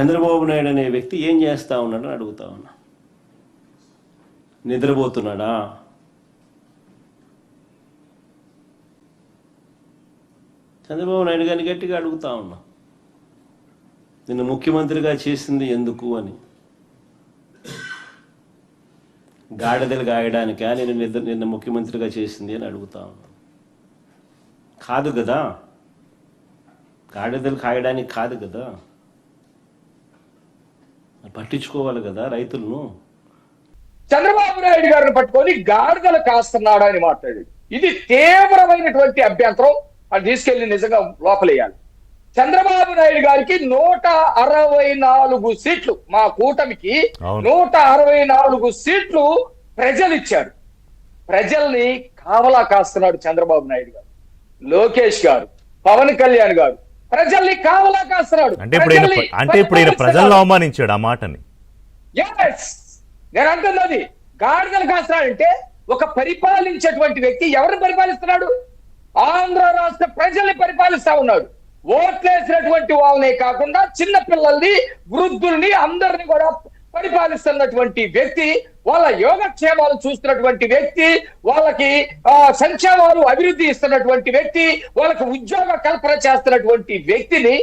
చంద్రబాబు నాయుడు అనే వ్యక్తి ఏం చేస్తూ ఉన్నాడని అడుగుతా ఉన్నా. నిద్రపోతున్నాడా? చంద్రబాబు నాయుడు గారిని గట్టిగా అడుగుతా ఉన్నా. నిన్ను ముఖ్యమంత్రిగా చేసింది ఎందుకు అని. గాడిదలు గాయడానికా? నేను నిద్ర నిన్న ముఖ్యమంత్రిగా చేసింది అని అడుగుతా ఉన్నా. కాదు కదా. గాడిదలు కాయడానికి కాదు కదా. పట్టించుకోవాలి కదా రైతులను. చంద్రబాబు నాయుడు గారిని పట్టుకొని గాడిదలు కాస్తున్నాడు అని మాట్లాడాడు. ఇది తీవ్రమైనటువంటి అభ్యంతరం. అది తీసుకెళ్ళి నిజంగా లోపలేయాలి. చంద్రబాబు నాయుడు గారికి నూట అరవై నాలుగు సీట్లు మా కూటమికి. నూట అరవై నాలుగు సీట్లు ప్రజలు ఇచ్చారు. ప్రజల్ని కావలా కాస్తున్నాడు చంద్రబాబు నాయుడు గారు. లోకేష్ గారు పవన్ కళ్యాణ్ గారు ప్రజల్ని కావలా కాస్తున్నాడు అంటే ఇప్పుడు అంటే ఇప్పుడు ఈయన ప్రజలను. అవమానించాడు ఆ మాటని! నేను అంటున్నది గాడిదలు కాస్తాడంటే ఒక పరిపాలించేటువంటి వ్యక్తి ఎవరిని పరిపాలిస్తున్నాడు? ఆంధ్ర రాష్ట్ర ప్రజల్ని పరిపాలిస్తా ఉన్నాడు. ఓట్లేసినటువంటి వాళ్ళనే కాకుండా చిన్న పిల్లల్ని వృద్ధుల్ని అందరిని కూడా పరిపాలిస్తున్నటువంటి వ్యక్తి వాళ్ళ యోగక్షేమాలు చూస్తున్నటువంటి వ్యక్తి వాళ్ళకి ఆ, సంక్షేమాలు అభివృద్ధి ఇస్తున్నటువంటి వ్యక్తి వాళ్ళకి ఉద్యోగ కల్పన చేస్తున్నటువంటి వ్యక్తిని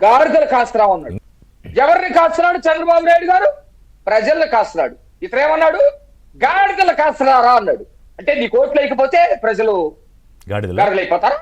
గాడిదలు కాస్తా ఉన్నాడు ఎవరిని కాస్తున్నాడు? చంద్రబాబు నాయుడు గారు? ప్రజల్ని కాస్తున్నాడు. ఇతరేమన్నాడు గాడిదలు కాస్తున్నారా అన్నాడు. అంటే నీ కోట్లు లేకపోతే ప్రజలు గాడిదలు? అయిపోతారా